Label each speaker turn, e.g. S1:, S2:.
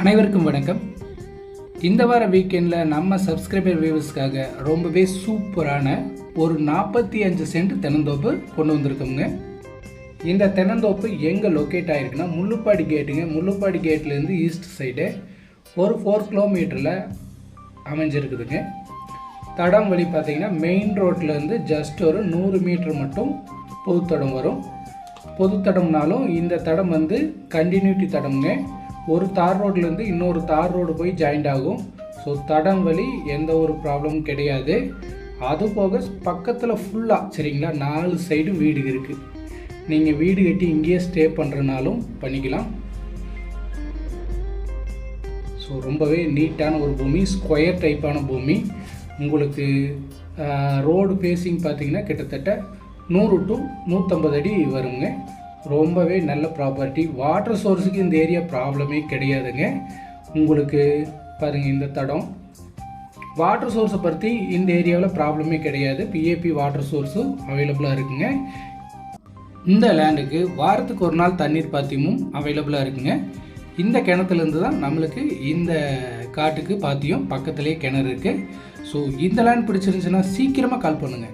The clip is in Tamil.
S1: அனைவருக்கும் வணக்கம். இந்த வார வீக்கெண்டில் நம்ம சப்ஸ்கிரைபர் வியூவர்ஸ்க்காக ரொம்பவே சூப்பரான ஒரு நாற்பத்தி அஞ்சு சென்ட் தென்னந்தோப்பு கொண்டு வந்திருக்கோங்க இந்த தென்னந்தோப்பு எங்கே லொக்கேட் ஆகிருக்குன்னா முள்ளுப்பாடி கேட்டுங்க முள்ளுப்பாடி கேட்லேருந்து ஈஸ்ட் சைடு ஒரு ஃபோர் கிலோமீட்டரில் அமைஞ்சிருக்குதுங்க. தடம் வழி பார்த்தீங்கன்னா மெயின் ரோட்லேருந்து ஜஸ்ட் ஒரு நூறு மீட்டர் மட்டும் பொதுத்தடம் வரும். பொதுத்தடம்னாலும் இந்த தடம் வந்து கண்டினியூட்டி தடம்ங்க. ஒரு தார் ரோட்லேருந்து இன்னொரு தார் ரோடு போய் ஜாயிண்ட் ஆகும். ஸோ தடம் வழி எந்த ஒரு ப்ராப்ளமும் கிடையாது. அது போக பக்கத்தில் ஃபுல்லாக சரிங்களா? நாலு சைடும் வீடு இருக்குது நீங்கள் வீடு கட்டி இங்கேயே ஸ்டே பண்ணுறனாலும் பண்ணிக்கலாம். ஸோ ரொம்பவே நீட்டான ஒரு பூமி ஸ்கொயர் டைப்பான பூமி. உங்களுக்கு ரோடு பேசிங் பார்த்தீங்கன்னா கிட்டத்தட்ட நூறு டு நூற்றம்பது அடி வருங்க. ரொம்பவே நல்ல ப்ராப்பர்ட்டி வாட்டர் சோர்ஸுக்கு இந்த ஏரியா ப்ராப்ளமே கிடையாதுங்க. உங்களுக்கு பாருங்கள் இந்த தடம். வாட்டர் சோர்ஸை பற்றி இந்த ஏரியாவில் ப்ராப்ளமே கிடையாது. பிஏபி வாட்டர் சோர்ஸும் அவைலபிளாக இருக்குங்க. இந்த லேண்டுக்கு வாரத்துக்கு ஒரு நாள் தண்ணீர் பாத்தியமும் அவைலபிளாக இருக்குங்க. இந்த கிணத்துலேருந்து தான் நம்மளுக்கு இந்த காட்டுக்கு பாத்தியம் பக்கத்துலேயே கிணறு இருக்குது ஸோ இந்த லேண்ட் பிடிச்சிருந்துச்சுன்னா சீக்கிரமாக கால் பண்ணுங்கள்